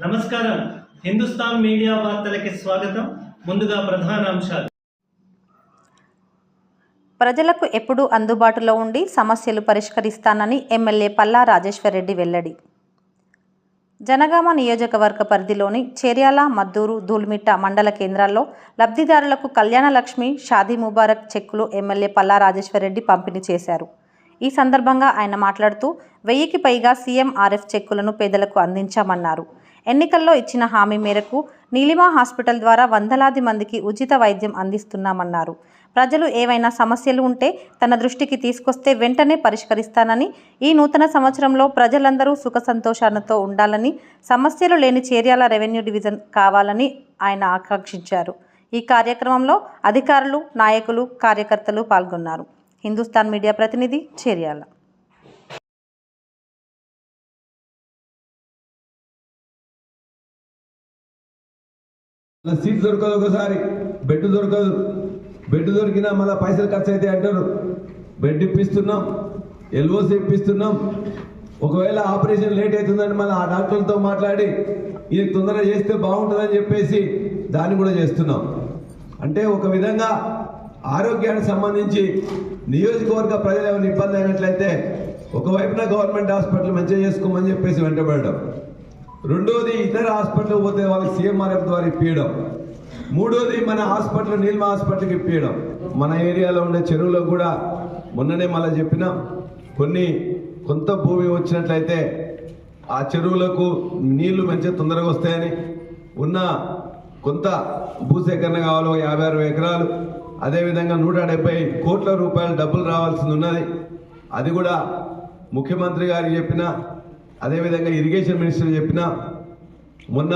నమస్కారం. హిందుస్థాన్ మీడియా వార్తలకి స్వాగతం. ముందుగా ప్రధాన అంశాలు. ప్రజలకు ఎప్పుడూ అందుబాటులో ఉండి సమస్యలు పరిష్కరిస్తానని ఎమ్మెల్యే పల్లా రాజేశ్వరరెడ్డి వెల్లడి. జనగామ నియోజకవర్గ పరిధిలోని చేర్యాల మద్దూరు ధూల్మిట్ట మండల కేంద్రాల్లో లబ్ధిదారులకు కళ్యాణలక్ష్మి షాదీ ముబారక్ చెక్కులు ఎమ్మెల్యే పల్లా రాజేశ్వరరెడ్డి పంపిణీ చేశారు. ఈ సందర్భంగా ఆయన మాట్లాడుతూ వెయ్యికి పైగా సీఎంఆర్ఎఫ్ చెక్కులను పేదలకు అందించామన్నారు. ఎన్నికల్లో ఇచ్చిన హామీ మేరకు నీలిమా హాస్పిటల్ ద్వారా వందలాది మందికి ఉచిత వైద్యం అందిస్తున్నామన్నారు. ప్రజలు ఏవైనా సమస్యలు ఉంటే తన దృష్టికి తీసుకొస్తే వెంటనే పరిష్కరిస్తానని ఈ నూతన సంవత్సరంలో ప్రజలందరూ సుఖ సంతోషాలతో ఉండాలని సమస్యలు లేని చేర్యాల రెవెన్యూ డివిజన్ కావాలని ఆయన ఆకాంక్షించారు. ఈ కార్యక్రమంలో అధికారులు నాయకులు కార్యకర్తలు పాల్గొన్నారు. హిందుస్థాన్ మీడియా ప్రతినిధి చేర్యాల. సీట్ దొరకదు ఒకసారి బెడ్ దొరకదు. బెడ్ దొరికినా మళ్ళీ పైసలు ఖర్చు అయితే అంటారు. బెడ్ ఇప్పిస్తున్నాం ఎల్ఓసి ఇప్పిస్తున్నాం. ఒకవేళ ఆపరేషన్ లేట్ అవుతుందని మళ్ళీ ఆ డాక్టర్లతో మాట్లాడి ఇది తొందరగా చేస్తే బాగుంటుందని చెప్పేసి దాన్ని కూడా చేస్తున్నాం. అంటే ఒక విధంగా ఆరోగ్యానికి సంబంధించి నియోజకవర్గ ప్రజలు ఏమైనా ఇబ్బంది అయినట్లయితే ఒకవైపున గవర్నమెంట్ హాస్పిటల్ మంచిగా చేసుకోమని చెప్పేసి వెంటబడడం. రెండోది ఇతర హాస్పిటల్ పోతే వాళ్ళకి సీఎంఆర్ఎఫ్ ద్వారా ఇప్పించడం మూడోది మన హాస్పిటల్ నీల్మ హాస్పిటల్కి ఇప్పించడం మన ఏరియాలో ఉండే చెరువులో కూడా మొన్ననే మళ్ళీ చెప్పిన కొన్ని కొంత భూమి వచ్చినట్లయితే ఆ చెరువులకు నీళ్ళు మంచిగా తొందరగా వస్తాయని ఉన్న కొంత భూసేకరణ కావాలో యాభై అరవై ఎకరాలు అదేవిధంగా నూట డెబ్బై కోట్ల రూపాయల డబ్బులు రావాల్సింది ఉన్నది. అది కూడా ముఖ్యమంత్రి గారు చెప్పిన అదేవిధంగా ఇరిగేషన్ మినిస్టర్ చెప్పిన మొన్న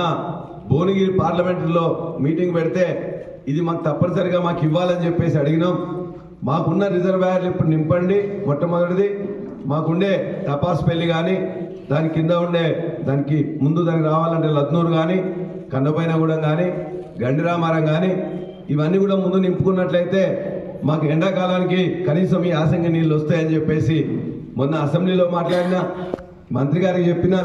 భువనగిరి పార్లమెంటులో మీటింగ్ పెడితే ఇది మాకు తప్పనిసరిగా మాకు ఇవ్వాలని చెప్పేసి అడిగినాం. మాకున్న రిజర్వాయర్లు ఇప్పుడు నింపండి మొట్టమొదటిది. మాకుండే టపాస్ పెళ్ళి కానీ దాని కింద ఉండే దానికి ముందు దానికి రావాలంటే లద్నూరు కానీ కన్నపైనగూడెం కానీ గండిరామారం కానీ ఇవన్నీ కూడా ముందు నింపుకున్నట్లయితే మాకు ఎండాకాలానికి కనీసం ఈ ఆసంగి నీళ్ళు వస్తాయని చెప్పేసి మొన్న అసెంబ్లీలో మాట్లాడిన మంత్రి గారికి చెప్పిన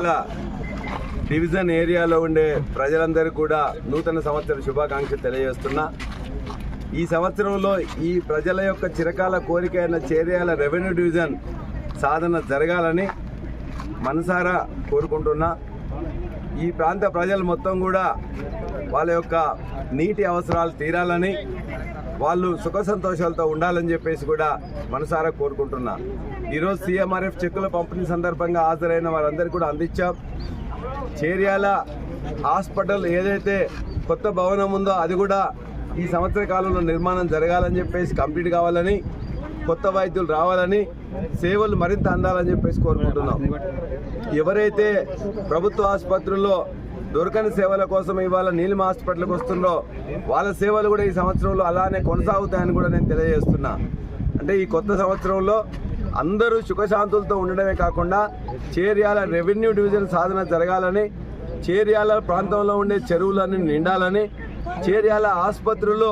డివిజన్ ఏరియాలో ఉండే ప్రజలందరికీ కూడా నూతన సంవత్సర శుభాకాంక్షలు తెలియజేస్తున్నా. ఈ సంవత్సరంలో ఈ ప్రజల యొక్క చిరకాల కోరిక అయిన చేర్యాల రెవెన్యూ డివిజన్ సాధన జరగాలని మనసారా కోరుకుంటున్నా. ఈ ప్రాంత ప్రజలు మొత్తం కూడా వాళ్ళ యొక్క నీటి అవసరాలు తీరాలని వాళ్ళు సుఖ సంతోషాలతో ఉండాలని చెప్పేసి కూడా మనసారా కోరుకుంటున్నా. ఈరోజు సీఎంఆర్ఎఫ్ చెక్కుల పంపిణీ సందర్భంగా హాజరైన వారందరికీ కూడా అందించాం. చేర్యాల హాస్పిటల్ ఏదైతే కొత్త భవనం ఉందో అది కూడా ఈ సంవత్సర కాలంలో నిర్మాణం జరగాలని చెప్పేసి కంప్లీట్ కావాలని కొత్త వైద్యులు రావాలని సేవలు మరింత అందాలని చెప్పేసి కోరుకుంటున్నాం. ఎవరైతే ప్రభుత్వ ఆసుపత్రుల్లో దొరకని సేవల కోసం ఇవాళ నీలిమ హాస్పిటల్కి వస్తుందో వాళ్ళ సేవలు కూడా ఈ సంవత్సరంలో అలానే కొనసాగుతాయని కూడా నేను తెలియజేస్తున్నా. అంటే ఈ కొత్త సంవత్సరంలో అందరూ సుఖశాంతులతో ఉండడమే కాకుండా చేర్యాల రెవెన్యూ డివిజన్ సాధన జరగాలని చేర్యాల ప్రాంతంలో ఉండే చెరువులన్నీ నిండాలని చేర్యాల ఆసుపత్రుల్లో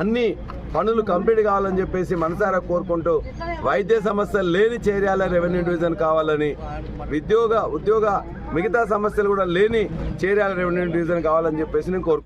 అన్ని పనులు కంప్లీట్ కావాలని చెప్పేసి మనసారా కోరుకుంటూ వైద్య సమస్యలు లేని చేర్యాల రెవెన్యూ డివిజన్ కావాలని ఉద్యోగ ఉద్యోగ మిగతా సమస్యలు కూడా లేని చేర్యాల రెవెన్యూ డివిజన్ కావాలని చెప్పేసి నేను కోరుకుంటున్నాను.